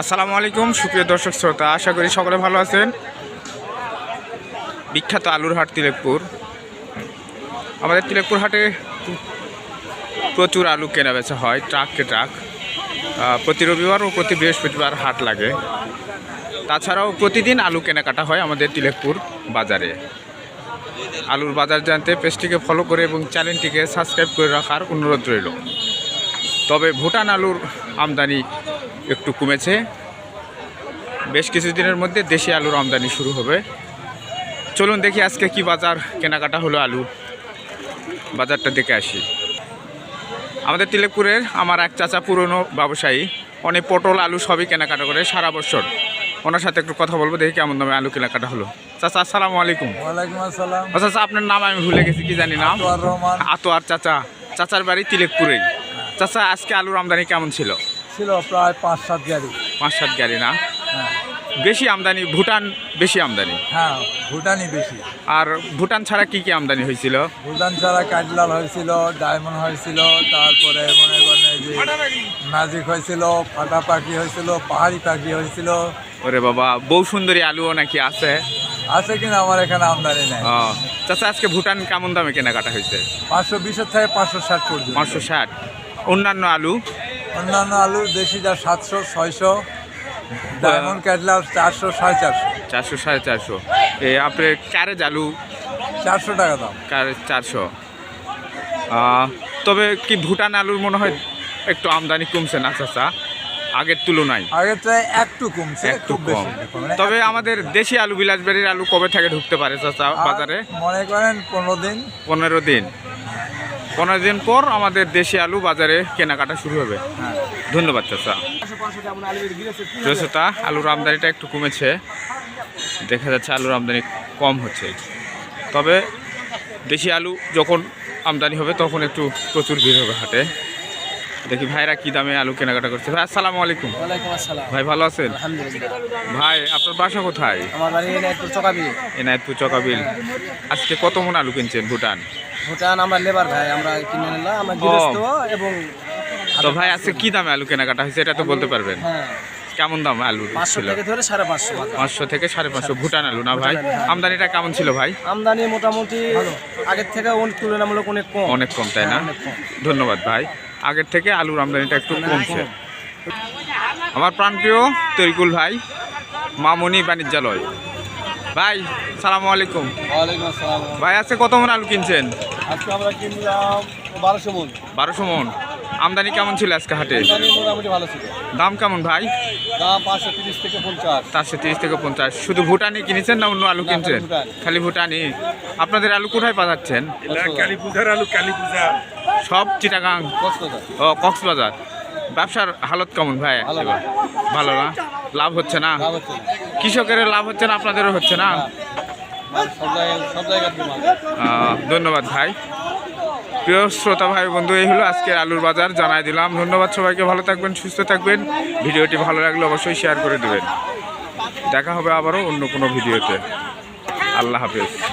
আসসালামু আলাইকুম, সুপ্রিয় দর্শক শ্রোতা, আশা করি সকলে ভালো আছেন। বিখ্যাত আলুর হাট তিলেকপুর। আমাদের তিলেকপুর হাটে প্রচুর আলু কেনা বেচা হয় ট্রাককে ট্রাক। প্রতি রবিবার ও প্রতি বৃহস্পতিবার হাট লাগে। তাছাড়াও প্রতিদিন আলু কেনাকাটা হয় আমাদের তিলেকপুর বাজারে। আলুর বাজার জানতে পেজটিকে ফলো করে এবং চ্যানেলটিকে সাবস্ক্রাইব করে রাখার অনুরোধ রইল। তবে ভুটান আলুর আমদানি একটু কমেছে। বেশ কিছুদিনের মধ্যে দেশি আলুর আমদানি শুরু হবে। চলুন দেখি আজকে কি বাজার কেনাকাটা হলো আলু। বাজারটা দেখে আসি। আমাদের তিলেকপুরের আমার এক চাচা পুরনো ব্যবসায়ী অনেক পটল আলু সবই কেনাকাটা করে সারা বছর। ওনার সাথে একটু কথা বলব দেখি কেমন দামে আলু কেনাকাটা হলো। চাচা আসসালামু আলাইকুম। আসসালাম। ও চাচা আপনার নাম আমি ভুলে গেছি কি জানি নাম? আতোয়ার চাচা। চাচার বাড়ি তিলেকপুরেই। চাচা আজকে আলুর আমদানি কেমন ছিল? ছিল প্রায় পাঁচ সাত গাড়ি। পাঁচ সাত গাড়ি না? হ্যাঁ বেশি আমদানি ভুটান বেশি আমদানি? হ্যাঁ ভুটানই বেশি। আর ভুটান ছাড়া কি কি আমদানি হয়েছিল? ভুটান ছাড়া কাঠলাল হয়েছিল ডায়মন্ড হয়েছিল তারপরে মনে করেন যে ম্যাজিক হয়েছিল ফাটা পাখি হয়েছিল পাহাড়ি পাখি হয়েছিল। ওরে বাবা বউ সুন্দরী আলুও নাকি আছে? আছে কিনা আমার এখানে আমদানি নেই। চাচা আজকে ভুটান কেমন দামে কেনাকাটা হয়েছে? পাঁচশো বিশের থেকে পাঁচশো ষাট পর্যন্ত। পাঁচশো ষাট। অন্যান্য আলু? অন্যান্য আলু দেশি যা সাতশো ছয়শো ডায়মন্ড কাঠলাল চারশো সাড়ে চারশো। চারশো সাড়ে চারশো। এ আপনার ক্যারেজ আলু চারশো টাকা দাম। ক্যারেজ চারশো। তবে কি ভুটান আলুর মনে হয় একটু আমদানি কমছে না চাচা? আগের তুলনায়। আগের থেকে একটু কমছে একটু কম। মানে তবে আমাদের দেশি আলু বিলাসবাড়ির আলু কবে থেকে ঢুকতে পারে চাচা বাজারে? মনে করেন পনেরো দিন। পনেরো দিন। পনেরো দিন পর আমাদের দেশি আলু বাজারে কেনাকাটা শুরু হবে। হ্যাঁ ধন্যবাদ চাচা। প্রিয়সতা আলুর আমদানিটা একটু কমেছে। দেখা যাচ্ছে আলুর আমদানি কম হচ্ছে। তবে দেশি আলু যখন আমদানি হবে তখন একটু প্রচুর ভিড় হবে হাটে। দেখি ভাইরা কি দামে আলু কেনাকাটা করছে। ভাই আসসালামু আলাইকুম। ভাই ভালো আছেন? ভাই আপনার বাসা কোথায়? এনায়তপুর চকাবিল। আজকে কত মন আলু কিনছেন ভুটান? ভুটান আমরা লেবার ভাই আমরা কিনে নিলাম আমরা গৃহস্থ এবং তো ভাই আজকে কি দামে আলু কেনাকাটা হয়েছে এটা তো বলতে পারবেন। হ্যাঁ। কেমন দাম আলু পাঁচশো ছিল থেকে ধরে সাড়ে পাঁচশো পাঁচশো থেকে সাড়ে পাঁচশো। ভুটান আলু না ভাই? হ্যাঁ। আমদানিটা কেমন ছিল ভাই? আমদানি মোটামুটি আগের থেকে অনেক তুলনামূলক অনেক কম। অনেক কম তাই না? ধন্যবাদ ভাই। আগের থেকে আলুর আমদানিটা একটু কমছে। আমার প্রাণপ্রিয় তরিকুল ভাই মামনি বাণিজ্যালয়। ভাই সালামু আলাইকুম। ওয়ালাইকুম আসসালাম। ভাই আজকে কত মন আলু কিনছেন? আজকে আমরা কিনলাম বারোশো মন। বারোশো মন। আমদানি কেমন ছিল আজকে হাটে? মোটামুটি ভালো ছিল। দাম কেমন ভাই? দাম পাঁচশো তিরিশ থেকে পঞ্চাশ। চারশো তিরিশ থেকে পঞ্চাশ। শুধু ভুটানি কিনেছেন না অন্য আলু কিনছেন? খালি ভুটানি। আপনাদের আলু কোথায় পাঠাচ্ছেন আলু সব চিটাগাং? ও কক্সবাজার। ব্যবসার হালত কেমন ভাই? ভালো। না? লাভ হচ্ছে না। কৃষকের লাভ হচ্ছে না আপনাদেরও হচ্ছে না? আহ, ধন্যবাদ ভাই। প্রিয় শ্রোতা ভাই বন্ধু এই হলো আজকের আলুর বাজার জানাই দিলাম। ধন্যবাদ সবাইকে ভালো থাকবেন সুস্থ থাকবেন। ভিডিওটি ভালো লাগলে অবশ্যই শেয়ার করে দেবেন। দেখা হবে আবারও অন্য কোনো ভিডিওতে। আল্লাহ হাফেজ।